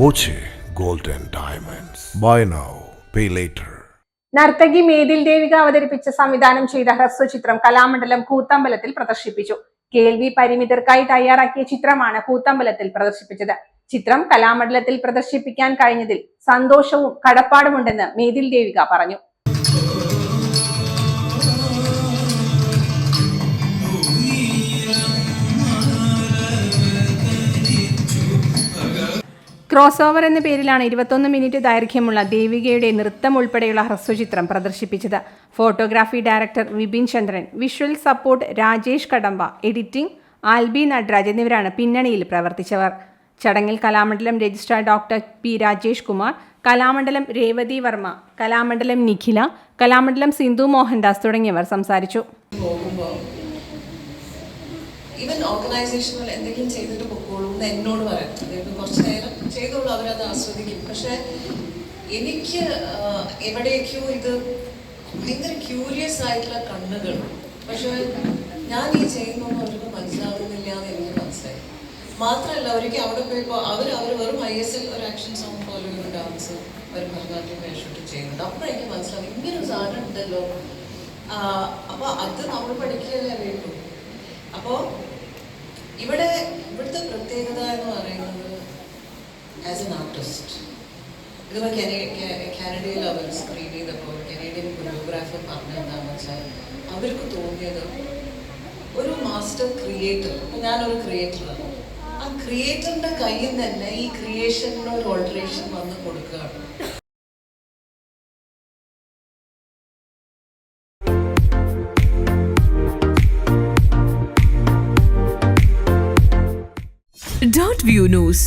Boche golden diamonds. Buy now, pay later. നർത്തകി മേതിൽ ദേവിക അവതരിപ്പിച്ച സംവിധാനം ചെയ്ത ഹ്രസ്വചിത്രം കലാമണ്ഡലം കൂത്തമ്പലത്തിൽ പ്രദർശിപ്പിച്ചു കേൾവി പരിമിതർക്കായി തയ്യാറാക്കിയ ചിത്രമാണ് കൂത്തമ്പലത്തിൽ പ്രദർശിപ്പിച്ചത് ചിത്രം കലാമണ്ഡലത്തിൽ പ്രദർശിപ്പിക്കാൻ കഴിഞ്ഞതിൽ സന്തോഷവും കടപ്പാടുമുണ്ടെന്ന് മേതിൽ ദേവിക പറഞ്ഞു ക്രോസ് ഓവർ എന്ന പേരിലാണ് ഇരുപത്തൊന്ന് മിനിറ്റ് ദൈർഘ്യമുള്ള ദേവികയുടെ നൃത്തം ഉൾപ്പെടെയുള്ള ഹ്രസ്വചിത്രം പ്രദർശിപ്പിച്ചത്. Photography director Vipin Chandran visual support Rajesh Kadamba editing Albi Natraj എന്നിവരാണ് പിന്നണിയിൽ പ്രവർത്തിച്ചവർ. ചടങ്ങിൽ Kalamandalam registrar doctor P Rajesh Kumar Kalamandalam Revathi Varma Kalamandalam Nikhila Kalamandalam Sindhu Mohandas തുടങ്ങിയവർ സംസാരിച്ചു. ഓർഗനൈസേഷനിൽ എന്തെങ്കിലും ചെയ്തിട്ട് പൊക്കോളൂ എന്ന് എന്നോട് പറയാം. അതായത് കുറച്ച് നേരം ചെയ്തോളൂ അവരത് ആസ്വദിക്കും. പക്ഷെ എനിക്ക് എവിടേക്കോ ഇത് ഭയങ്കര ക്യൂരിയസ് ആയിട്ടുള്ള കണ്ണുകൾ. പക്ഷെ ഞാൻ ഈ ചെയ്യുന്നൊന്നും അവർക്ക് മനസ്സിലാകുന്നില്ല എന്ന് എനിക്ക് മനസ്സിലായി. മാത്രമല്ല അവർക്ക് അവിടെ പോയപ്പോൾ അവർ അവർ വെറും ഐ എസ് എൽ ഒരു ആക്ഷൻ സോങ് പോലെ ഒരു ഡാൻസ് ഒരു ഭരതനാട്യം വേഷിട്ട് ചെയ്യുന്നുണ്ട്. അപ്പോൾ എനിക്ക് മനസ്സിലാവും ഇങ്ങനെ ഒരു സാധനം ഉണ്ടല്ലോ. അപ്പോൾ അത് നമ്മൾ പഠിക്കുകയല്ലേ വേണ്ടു അപ്പോ ആസ് എൻ ആർട്ടിസ്റ്റ് ഇതിപ്പോൾ കാനഡയിൽ അവർ സ്ക്രീൻ ചെയ്തപ്പോൾ കനേഡിയൻ കൊറിയോഗ്രാഫർ പറഞ്ഞെന്താണെന്ന് വെച്ചാൽ അവർക്ക് തോന്നിയത് ഒരു മാസ്റ്റർ ക്രിയേറ്റർ ഞാനൊരു ക്രിയേറ്ററാണ് ആ ക്രിയേറ്ററിന്റെ കയ്യിൽ തന്നെ ഈ ക്രിയേഷനിന് ഒരു ഓൾട്ടറേഷൻ വന്ന് കൊടുക്കുകയാണ്. Dot View news